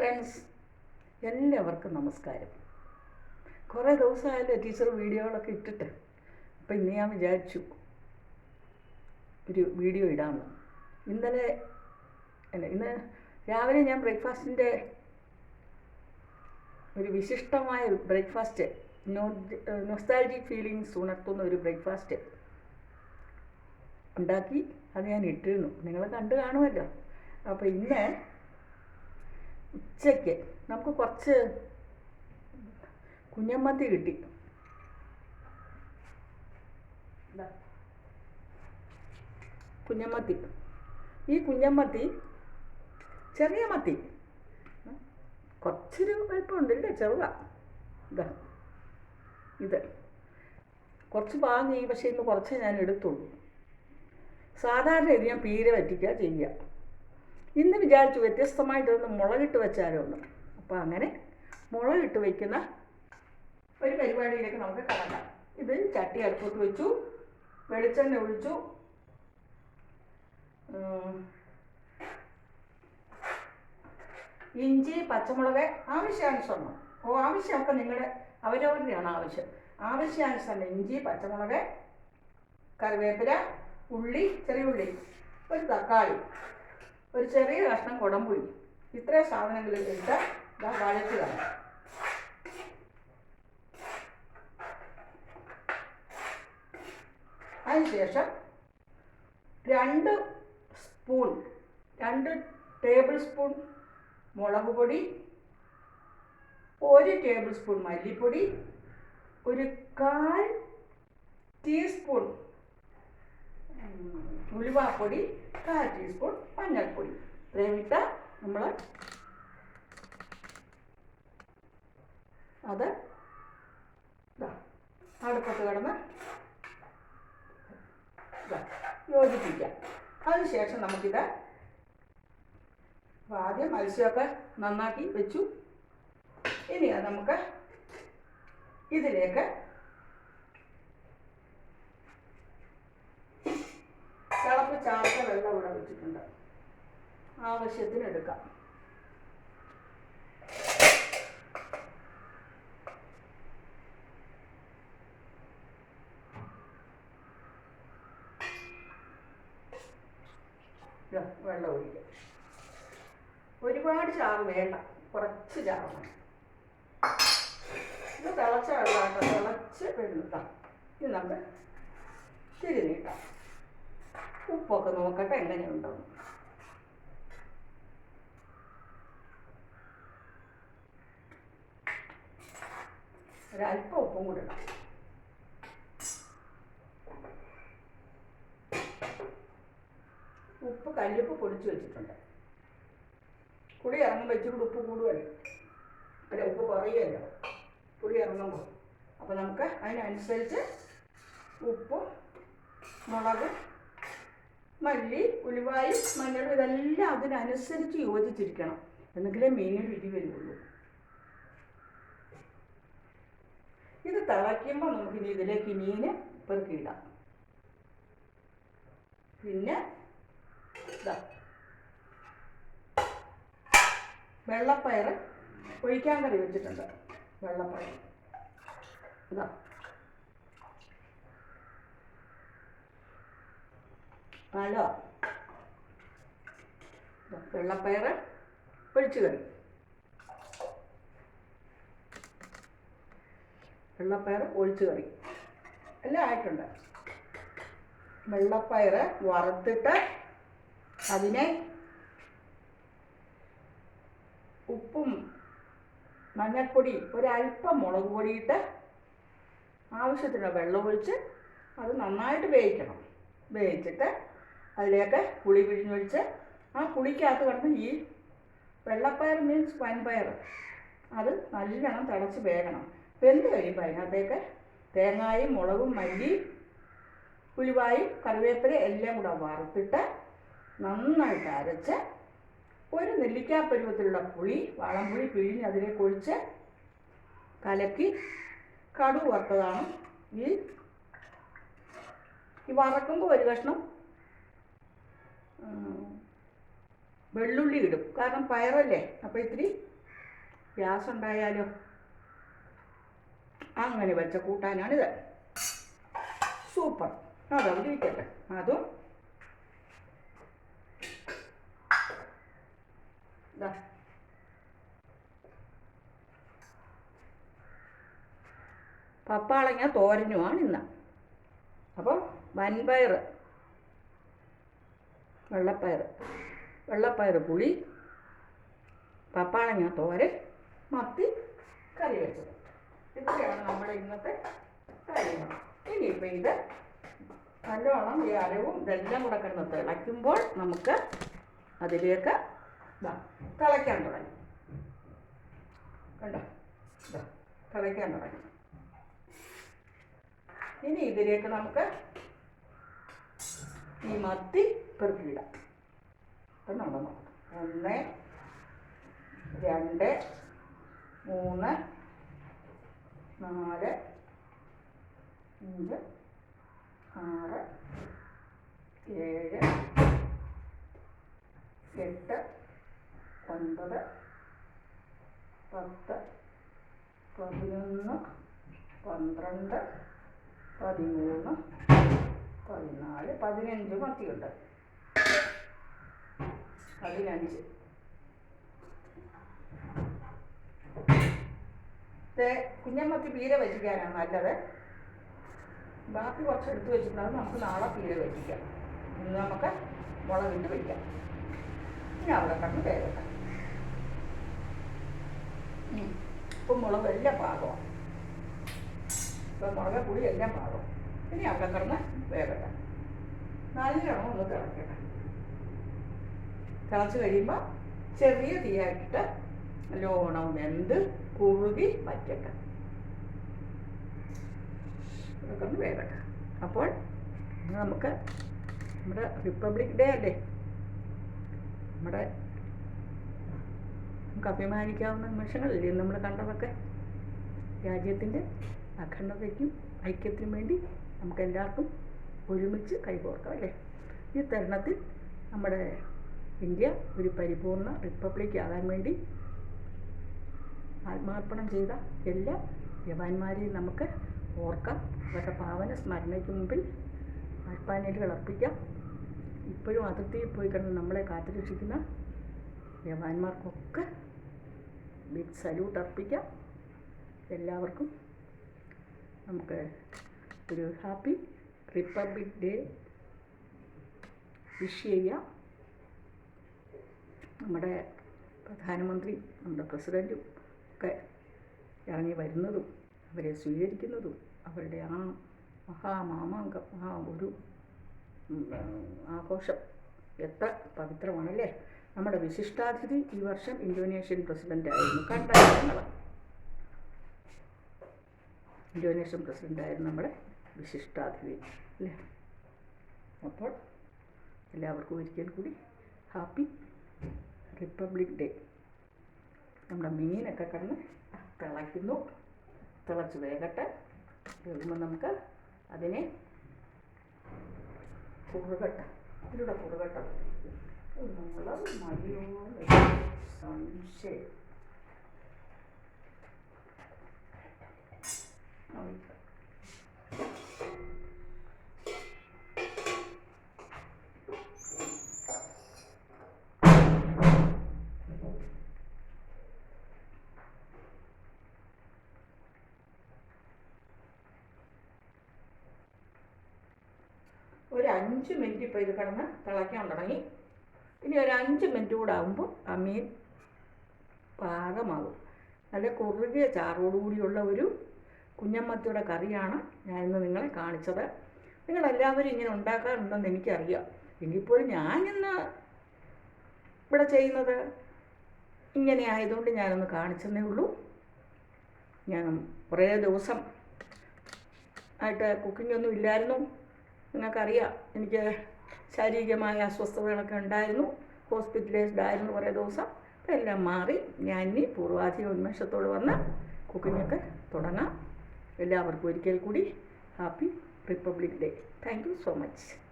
Friends എല്ലാവർക്കും നമസ്കാരം. കുറേ ദിവസമായല്ലോ ടീച്ചർ വീഡിയോകളൊക്കെ ഇട്ടിട്ട്. അപ്പം ഇന്ന് ഞാൻ വിചാരിച്ചു ഒരു വീഡിയോ ഇടാമെന്ന് ഇന്നലെ അല്ല ഇന്ന് രാവിലെ ഞാൻ ബ്രേക്ക്ഫാസ്റ്റിന്റെ ഒരു വിശിഷ്ടമായ ബ്രേക്ക്ഫാസ്റ്റ് നൊസ്റ്റാൾജിക് ഫീലിങ്സ് ഉണർത്തുന്ന ഒരു ബ്രേക്ക്ഫാസ്റ്റ് ഉണ്ടാക്കി അത് ഞാൻ ഇട്ടിരുന്നു. നിങ്ങൾ കണ്ടു കാണുമല്ലോ. അപ്പോൾ ഇന്ന് ഉച്ചയ്ക്ക് നമുക്ക് കുറച്ച് കുഞ്ഞമ്മത്തി കിട്ടി. കുഞ്ഞമ്മത്തി ഈ കുഞ്ഞമ്മത്തി ചെറിയ മത്തി. കുറച്ചൊരു വലിപ്പമുണ്ട് ഇല്ലേ? ചെറുത. ഇതാ ഇത്. കുറച്ച് വാങ്ങി പക്ഷേ ഇന്ന് കുറച്ച് ഞാൻ എടുത്തുള്ളൂ. സാധാരണ ഇത് ഞാൻ പീര വറ്റിക്കുക ചെയ്യുക. ഇന്ന് വിചാരിച്ചു വ്യത്യസ്തമായിട്ടൊന്ന് മുളകിട്ട് വെച്ചാലോ ഒന്ന് അപ്പോൾ അങ്ങനെ മുളകിട്ട് വയ്ക്കുന്ന ഒരു പരിപാടിയിലേക്ക് നമുക്ക് കടക്കാം. ഇത് ചട്ടി അടുപ്പത്ത് വെച്ചു വെളിച്ചെണ്ണ ഒഴിച്ചു. ഇഞ്ചി പച്ചമുളക് ആവശ്യാനുസരണം. ഓ ആവശ്യമൊക്കെ നിങ്ങളുടെ അവരവരുടെയാണ് ആവശ്യം. ആവശ്യാനുസരണം ഇഞ്ചി പച്ചമുളക് കറിവേപ്പില ഉള്ളി ചെറിയ ഉള്ളി ഒരു തക്കാളി. ഒരു ചെറിയ കഷ്ണം കുടംപുളി ഇത്രയും സാധനങ്ങൾ ഇട്ട് ഇതാ വഴറ്റുക അതിനുശേഷം രണ്ട് സ്പൂൺ രണ്ട് ടേബിൾ സ്പൂൺ മുളക് പൊടി ഒരു ടേബിൾ സ്പൂൺ മല്ലിപ്പൊടി ഒരു കാൽ ടീസ്പൂൺ ഉം, ഉലുവാപ്പൊടി കാൽ ടീസ്പൂൺ മഞ്ഞൾപ്പൊടി. ഇത്രയും ഇട്ട് നമ്മൾ അത് അടുപ്പത്ത് കിടന്ന് യോജിപ്പിക്കാം അതിനുശേഷം നമുക്കിത് ആദ്യം മത്സ്യമൊക്കെ നന്നാക്കി വെച്ചു. ഇനി നമുക്ക് ഇതിലേക്ക് തിളപ്പിച്ചാർത്ത വെള്ളം ഇവിടെ വെച്ചിട്ടുണ്ട്. ആവശ്യത്തിന് എടുക്കാം. വെള്ളം ഒഴിക്കാം. ഒരുപാട് ചാറ് വേണ്ട. കുറച്ച് ചാറ് ഇത് തിളച്ച വെള്ളമാട്ടോ തിളച്ച് വെള്ളം. ഇത് നമുക്ക് തിരി നീട്ടാം ഉപ്പൊക്കെ നോക്കട്ടെ എങ്ങനെയുണ്ടോ. ഒരല്പം ഉപ്പും കൂടെ ഇടാം. ഉപ്പ് കല്ലുപ്പ് പൊടിച്ചു വെച്ചിട്ടുണ്ട്. പുളി ഇറങ്ങുമ്പോൾ ഇച്ചിരി ഉപ്പ് കൂടുമല്ലോ അല്ല ഉപ്പ് കുറയുമല്ലോ പുളി ഇറങ്ങുമ്പോൾ അപ്പോൾ നമുക്ക് അതിനനുസരിച്ച് ഉപ്പും മുളക് മല്ലി ഉലുവായും മഞ്ഞളും ഇതെല്ലാം അതിനനുസരിച്ച് യോജിച്ചിരിക്കണം. എന്നെങ്കിലേ മീനിന് രുചി വരുള്ളൂ. ഇത് തിളയ്ക്കുമ്പോൾ നമുക്ക് ഇനി ഇതിലേക്ക് മീന് പെറുക്കിയിടാം പിന്നെ വെള്ളപ്പയർ ഒഴിക്കാൻ കറി വെച്ചിട്ടുണ്ട്. വെള്ളപ്പയർ ഇതാ. ഹലോ വെള്ളപ്പയർ ഒഴിച്ചു കറി. വെള്ളപ്പയർ ഒഴിച്ചു കറി. എല്ലാം ആയിട്ടുണ്ട്. വെള്ളപ്പയർ വറുത്തിട്ട് അതിനെ ഉപ്പും മഞ്ഞൾപ്പൊടി ഒരല്പം മുളക് പൊടിയിട്ട് ആവശ്യത്തിന് വെള്ളം ഒഴിച്ച് അത് നന്നായിട്ട് വേവിക്കണം. വേവിച്ചിട്ട് അതിലേക്ക് പുളി പിഴിഞ്ഞൊഴിച്ച് ആ പുളിക്കകത്ത് കിടന്ന് ഈ വെള്ളപ്പയർ മീൻസ് വൻപയർ അത് നല്ലോണം തിളച്ച് വേകണം. വെന്ത് കഴിയുമ്പോൾ അതിനകത്തേക്ക് തേങ്ങായും മുളകും മല്ലി ഉലുവായും കറിവേപ്പില എല്ലാം കൂടെ വറുത്തിട്ട് നന്നായിട്ട് അരച്ച് ഒരു നെല്ലിക്കാ പരുവത്തിലുള്ള പുളി വളംപുളി പിഴിഞ്ഞ് അതിലേക്ക് ഒഴിച്ച് കലക്കി കടു വറുത്തതാണ്. ഈ വറക്കുമ്പോൾ ഒരു കഷ്ണം വെള്ളുള്ളി ഇടും. കാരണം പയറല്ലേ? അപ്പോൾ ഇത്തിരി ഗ്യാസ് ഉണ്ടായാലോ അങ്ങനെ വെച്ച കൂട്ടാനാണിത്. സൂപ്പർ. അതവിടെ ഇരിക്കട്ടെ അതും ദാ. പപ്പാളങ്ങ തോരനുമാണ് ഇന്ന് അപ്പോൾ വൻപയർ വെള്ളപ്പയർ വെള്ളപ്പയർ പുളി പപ്പാളങ്ങ തോര മത്തി കറി വെച്ചത് ഇതൊക്കെയാണ് നമ്മുടെ ഇന്നത്തെ കാര്യങ്ങൾ. ഇനിയിപ്പോൾ ഇത് നല്ലോണം ഈ അരവും ഇതെല്ലാം കൂടെ കിടന്ന് തിളയ്ക്കുമ്പോൾ നമുക്ക് അതിലേക്ക് തിളയ്ക്കാൻ തുടങ്ങി. കണ്ടോ? തിളയ്ക്കാൻ തുടങ്ങി. ഇനി ഇതിലേക്ക് നമുക്ക് ഈ മത്തി പെറുക്കിയിടാം. അപ്പം നോക്കാം ഒന്ന് രണ്ട് മൂന്ന് നാല് അഞ്ച് ആറ് ഏഴ് എട്ട് ഒൻപത് പത്ത് പതിനൊന്ന് പന്ത്രണ്ട് പതിമൂന്ന് പതിനാല് പതിനഞ്ച് മത്തിയുണ്ട്. പതിനഞ്ച്. കുഞ്ഞമ്മക്ക് പീര വച്ചിക്കാനാണ് നല്ലത്. ബാക്കി കുറച്ച് എടുത്ത് വെച്ചിട്ടുണ്ടെങ്കിൽ നമുക്ക് നാളെ പീര വെച്ചിക്കാം ഇന്ന് നമുക്ക് മുളകിട്ട് വയ്ക്കാം ഇനി അവിടെ കണ്ട് വേഗം ഇപ്പം മുളക് എല്ലാം പാകമാണ് ഇപ്പം മുളക് പുളി എല്ലാം പാകം. ഇനി അവിടെ കിടന്ന് വേഗട്ടെ നല്ലോണം ഒന്ന് തിളക്കട്ടെ. തിളച്ച് കഴിയുമ്പോൾ ചെറിയ തീയായിട്ട് ലോണം വെന്ത് കുറുകി വറ്റട്ടെ. ഇതൊക്കെ ഒന്ന് വേകട്ടെ അപ്പോൾ നമുക്ക് നമ്മുടെ റിപ്പബ്ലിക് ഡേ അല്ലേ? നമ്മുടെ നമുക്ക് അഭിമാനിക്കാവുന്ന നിമിഷങ്ങളല്ലേ? നമ്മൾ കണ്ടതൊക്കെ രാജ്യത്തിന്റെ അഖണ്ഡതയ്ക്കും ഐക്യത്തിനും വേണ്ടി നമുക്ക് എല്ലാവർക്കും ഒരുമിച്ച് കൈകോർക്കാം അല്ലേ? ഈ തരുണത്തിൽ നമ്മുടെ ഇന്ത്യ ഒരു പരിപൂർണ റിപ്പബ്ലിക് ആകാൻ വേണ്ടി ആത്മാർപ്പണം ചെയ്ത എല്ലാ ജവാന്മാരെയും നമുക്ക് ഓർക്കാം. അവരുടെ പാവന സ്മരണയ്ക്ക് മുമ്പിൽ അർപ്പാനലുകൾ അർപ്പിക്കാം. ഇപ്പോഴും അതിർത്തിയിൽ പോയി കിടന്ന് നമ്മളെ കാത്തുരക്ഷിക്കുന്ന ജവാന്മാർക്കൊക്കെ ബിഗ് സല്യൂട്ട് അർപ്പിക്കാം. എല്ലാവർക്കും നമുക്ക് ഒരു ഹാപ്പി റിപ്പബ്ലിക് ഡേ വിഷ് ചെയ്യാം. നമ്മുടെ പ്രധാനമന്ത്രി നമ്മുടെ പ്രസിഡന്റും ഒക്കെ ഇറങ്ങി വരുന്നതും അവരെ സ്വീകരിക്കുന്നതും അവരുടെ ആ മഹാമാമാങ്കം ആ ഒരു ആഘോഷം എത്ര പവിത്രമാണല്ലേ? നമ്മുടെ വിശിഷ്ടാതിഥി ഈ വർഷം ഇന്തോനേഷ്യൻ പ്രസിഡന്റായിരുന്നു കണ്ട ഞങ്ങൾ ഇന്തോനേഷ്യൻ പ്രസിഡന്റായിരുന്നു നമ്മുടെ വിശിഷ്ടാതിഥി അല്ലേ? അപ്പോൾ എല്ലാവർക്കും ഒരിക്കൽ കൂടി ഹാപ്പി റിപ്പബ്ലിക് ഡേ നമ്മുടെ മീനൊക്കെ കണ്ണ് തിളയ്ക്കുന്നു. തിളച്ച് വേകട്ടെ. വേകുമ്പോൾ നമുക്ക് അതിനെ കുറുകട്ട ഇതിലൂടെ കുറുകട്ട. നമ്മൾ മതിയോ സംശയം അഞ്ച് മിനിറ്റ് ഇപ്പോൾ ഇത് കിടന്ന് തിളയ്ക്കാൻ തുടങ്ങി. ഇനി ഒരു അഞ്ച് മിനിറ്റ് കൂടെ ആകുമ്പോൾ ആ മീൻ പാകമാകും. നല്ല കുറുകിയ ചാറോടുകൂടിയുള്ള ഒരു കുഞ്ഞമ്മത്തിയുടെ കറിയാണ് ഞാൻ ഇന്ന് നിങ്ങളെ കാണിച്ചത്. നിങ്ങളെല്ലാവരും ഇങ്ങനെ ഉണ്ടാക്കാറുണ്ടെന്ന് എനിക്കറിയാം. എങ്കിൽപ്പോഴും ഞാനിന്ന് ഇവിടെ ചെയ്യുന്നത് ഇങ്ങനെ ആയതുകൊണ്ട് ഞാനൊന്ന് കാണിച്ചെന്നേ ഉള്ളൂ. ഞാൻ കുറേ ദിവസം ആയിട്ട് കുക്കിംഗ് ഒന്നും ഇല്ലായിരുന്നു. നിങ്ങൾക്കറിയാം എനിക്ക് ശാരീരികമായ അസ്വസ്ഥതകളൊക്കെ ഉണ്ടായിരുന്നു. ഹോസ്പിറ്റലൈസ്ഡ് ആയിരുന്നു കുറേ ദിവസം. അപ്പം എല്ലാം മാറി. ഞാൻ ഇനി പൂർവാധിക ഉന്മേഷത്തോട് വന്ന് കുക്കിങ്ങൊക്കെ തുടങ്ങാം. എല്ലാവർക്കും ഒരിക്കൽ കൂടി happy republic day. Thank you so much.